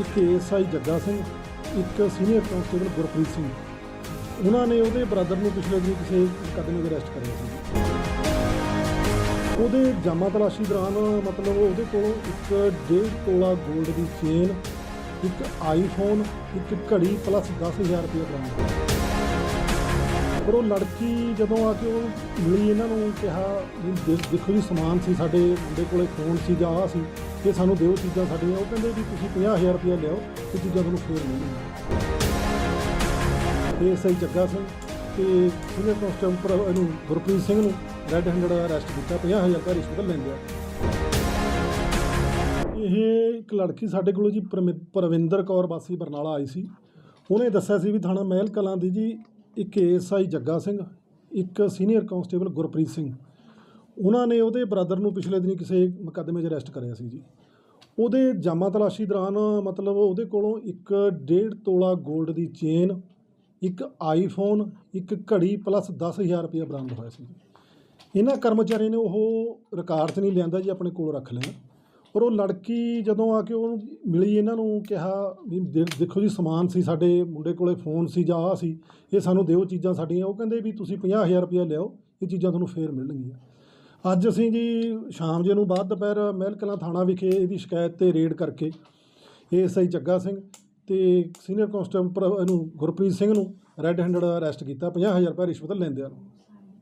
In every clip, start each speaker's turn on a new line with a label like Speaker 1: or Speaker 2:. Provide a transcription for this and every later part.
Speaker 1: ਇੱਕ ਏਐਸਆਈ ਜੱਗਾ ਸਿੰਘ, ਇੱਕ senior constable Gurpreet Singh. ਉਹਨਾਂ ਨੇ ਉਹਦੇ ਬ੍ਰਦਰ ਨੂੰ ਪਿਛਲੇ ਦਿਨ ਕਿਸੇ ਕਦਮ ਦੇ ਅਰੈਸਟ ਕਰਿਆ ਸੀ। ਉਹਦੇ ਜਾਮਾ ਤਲਾਸ਼ੀ ਦੌਰਾਨ ਮਤਲਬ ਉਹਦੇ ਕੋਲੋਂ ਇੱਕ ਡੇਢ ਤੋਲਾ 골ਡ ਦੀ ਚੇਨ ਇੱਕ ਆਈਫੋਨ ਇੱਕ ਘੜੀ ਪਲੱਸ 10000 ਰੁਪਏ ਬਰਾਮਦ ਹੋਇਆ। ਪਰ ਉਹ ਲੜਕੀ ਜਦੋਂ ਆ ਕੇ ਉਹ ਮਿਲੀ, ਇਹਨਾਂ ਨੂੰ ਕਿਹਾ ਦੇਖੋ ਜੀ, ਸਮਾਨ ਸੀ ਸਾਡੇ ਮੁੰਡੇ ਕੋਲੇ ਫੋਨ ਸੀ ਜਾਂ ਆਹ ਸੀ। ਇਹ ਸਾਨੂੰ ਦਿਓ ਚੀਜ਼ਾਂ ਸਾਡੀਆਂ, ਉਹ ਕਹਿੰਦੇ ਵੀ ਤੁਸੀਂ 50000 ਰੁਪਏ ਲਿਆਓ ਤੇ ਚੀਜ਼ਾਂ ਤੁਹਾਨੂੰ ਫੇਰ ਮਿਲਣਗੀਆਂ। ਇਹ ਸਹੀ ਜੱਗਾ ਸਿੰਘ ਤੇ ਸੀਨੀਅਰ ਕਾਂਸਟੇਬਲ ਇਹਨੂੰ ਗੁਰਪ੍ਰੀਤ ਸਿੰਘ ਨੂੰ ਰੈੱਡ ਹੈਂਡਡ ਅਰੈਸਟ ਕੀਤਾ 50000 ਰੁਪਏ ਰਿਸ਼ਵਤ ਲੈਂਦੇ ਆ। ਇਹ ਇੱਕ ਲੜਕੀ ਸਾਡੇ ਕੋਲੋਂ ਜੀ ਪਰਮਿ- ਪਰਵਿੰਦਰ ਕੌਰ ਵਾਸੀ ਬਰਨਾਲਾ ਆਈ ਸੀ। ਉਹਨੇ ਦੱਸਿਆ ਸੀ ਵੀ ਥਾਣਾ ਮਹਿਲ ਕਲਾਂ ਦੀ ਜੀ ਇੱਕ ਏਐਸਆਈ ਜੱਗਾ ਸਿੰਘ, ਇੱਕ ਸੀਨੀਅਰ ਕਾਂਸਟੇਬਲ ਗੁਰਪ੍ਰੀਤ ਸਿੰਘ। ਉਹਨਾਂ ਨੇ ਉਹਦੇ ਬ੍ਰਦਰ ਨੂੰ ਪਿਛਲੇ ਦਿਨੀ ਕਿਸੇ ਮੁਕੱਦਮੇ 'ਚ ਅਰੈਸਟ ਕਰਿਆ ਸੀ ਜੀ। ਉਹਦੇ ਜਾਮਾ ਤਲਾਸ਼ੀ ਦੌਰਾਨ ਮਤਲਬ ਉਹਦੇ ਕੋਲੋਂ ਇੱਕ ਡੇਢ ਤੋਲਾ 골ਡ ਦੀ ਚੇਨ, ਇੱਕ ਆਈਫੋਨ ਇੱਕ ਘੜੀ ਪਲੱਸ 10000 ਰੁਪਏ ਬਰਾਮਦ ਹੋਇਆ ਸੀ ਇਹਨਾਂ ਕਰਮਚਾਰੀਆਂ ਨੇ ਉਹ ਰਿਕਾਰਡ 'ਚ ਨਹੀਂ ਲਿਆਂਦਾ ਜੀ, ਆਪਣੇ ਕੋਲ ਰੱਖ ਲਿਆ। ਪਰ ਉਹ ਲੜਕੀ ਜਦੋਂ ਆ ਕੇ ਉਹ ਮਿਲੀ, ਇਹਨਾਂ ਨੂੰ ਕਿਹਾ ਵੀ ਦੇ- ਦੇਖੋ ਜੀ, ਸਮਾਨ ਸੀ, ਸਾਡੇ ਮੁੰਡੇ ਕੋਲੇ ਫੋਨ ਸੀ ਜਾਂ ਆਹ ਸੀ, ਇਹ ਸਾਨੂੰ ਦਿਓ ਚੀਜ਼ਾਂ ਸਾਡੀਆਂ। ਉਹ ਕਹਿੰਦੇ ਵੀ ਤੁਸੀਂ 50000 ਰੁਪਏ ਲਿਆਓ, ਇਹ ਚੀਜ਼ਾਂ ਤੁਹਾਨੂੰ ਫੇਰ ਮਿਲਣਗੀਆਂ। ਅੱਜ ਅਸੀਂ ਜੀ ਸ਼ਾਮ ਜੇ ਨੂੰ ਬਾਅਦ ਦੁਪਹਿਰ ਮਹਿਲ ਕਲਾਂ ਥਾਣਾ ਵਿਖੇ ਇਹਦੀ ਸ਼ਿਕਾਇਤ ਤੇ ਰੇਡ ਕਰਕੇ ਏਐਸਆਈ ਜੱਗਾ ਸਿੰਘ ਤੇ ਸੀਨੀਅਰ ਕਾਂਸਟੇਬਲ ਪਰ- ਇਹਨੂੰ ਗੁਰਪ੍ਰੀਤ ਸਿੰਘ ਨੂੰ ਰੈੱਡ ਹੈਂਡਡ ਅਰੈਸਟ ਕੀਤਾ 50000 ਰੁਪਏ ਰਿਸ਼ਵਤ ਲੈਂਦਿਆਂ ਨੂੰ।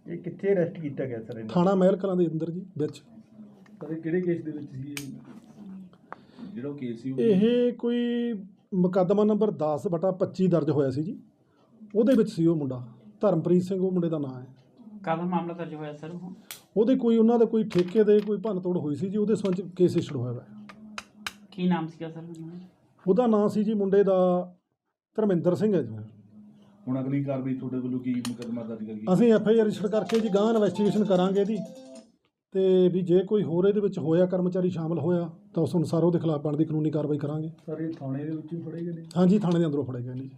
Speaker 2: ਇਹ ਕਿੱਥੇ ਅਰੈਸਟ ਕੀਤਾ ਗਿਆ ਸਰ ਇਹਨਾਂ?
Speaker 1: ਥਾਣਾ ਮਹਿਲ ਕਲਾਂ ਦੇ ਅੰਦਰ ਜੀ ਵਿੱਚ।
Speaker 3: ਪਰ ਇਹ ਕਿਹੜੇ ਕੇਸ ਦੇ ਵਿੱਚ ਸੀ ਇਹ? ਜਿਹੜਾ ਕੇਸ ਸੀ ਉਹ
Speaker 1: ਇਹ ਕੋਈ ਮੁਕੱਦਮਾ ਨੰਬਰ 10 ਬਟਾ 25 ਦਰਜ ਹੋਇਆ ਸੀ ਜੀ। ਉਹਦੇ ਵਿੱਚ ਸੀ ਉਹ ਮੁੰਡਾ। ਧਰਮਪ੍ਰੀਤ ਸਿੰਘ ਉਹ ਮੁੰਡੇ ਦਾ ਨਾਮ ਹੈ।
Speaker 4: ਕਾਹਦਾ ਮਾਮਲਾ ਦਰਜ ਹੋਇਆ ਸਰ ਉਹ?
Speaker 1: ਉਹਦੇ ਕੋਈ ਉਹਨਾਂ ਦਾ ਕੋਈ ਠੇਕੇ ਦੇ ਕੋਈ ਭੰਨ ਤੋੜ ਹੋਈ ਸੀ ਜੀ ਉਹਦੇ ਸੰਬੰਧ 'ਚ ਕੇਸ ਇਸ਼ੂ ਹੋਇਆ ਹੈ
Speaker 4: ਕੀ ਨਾਮ ਸੀਗਾ ਸਰ?
Speaker 1: ਉਹਦਾ? ਨਾਮ ਸੀ ਜੀ ਮੁੰਡੇ ਦਾ ਧਰਮਿੰਦਰ ਸਿੰਘ ਹੈ ਜੀ।
Speaker 3: ਹੁਣ ਅਗਲੀ ਕਾਰਵਾਈ ਤੁਹਾਡੇ ਵੱਲੋਂ ਕੀ ਮੁਕੱਦਮਾ ਦਰਜ ਕਰੀ
Speaker 1: ਅਸੀਂ ਐਫ ਆਈ ਆਰ ਰਜਿਸਟਰ ਕਰਕੇ ਜੀ ਗਾਂ ਇਨਵੈਸਟੀਗੇਸ਼ਨ ਕਰਾਂਗੇ ਇਹਦੀ ਤੇ ਵੀ ਜੇ ਕੋਈ ਹੋਰ ਇਹਦੇ ਵਿੱਚ ਹੋਇਆ ਕਰਮਚਾਰੀ ਸ਼ਾਮਲ ਹੋਇਆ ਤਾਂ ਉਸ ਅਨੁਸਾਰ ਉਹਦੇ ਖਿਲਾਫ ਬਣਦੀ ਕਾਨੂੰਨੀ ਕਾਰਵਾਈ ਕਰਾਂਗੇ।
Speaker 3: ਸਰ ਇਹ ਥਾਣੇ ਦੇ ਵਿੱਚ ਹੀ ਫੜੇ ਗਏ ਨੇ?
Speaker 1: ਹਾਂਜੀ ਥਾਣੇ ਦੇ ਅੰਦਰੋਂ ਫੜੇ ਗਏ ਨੇ ਜੀ।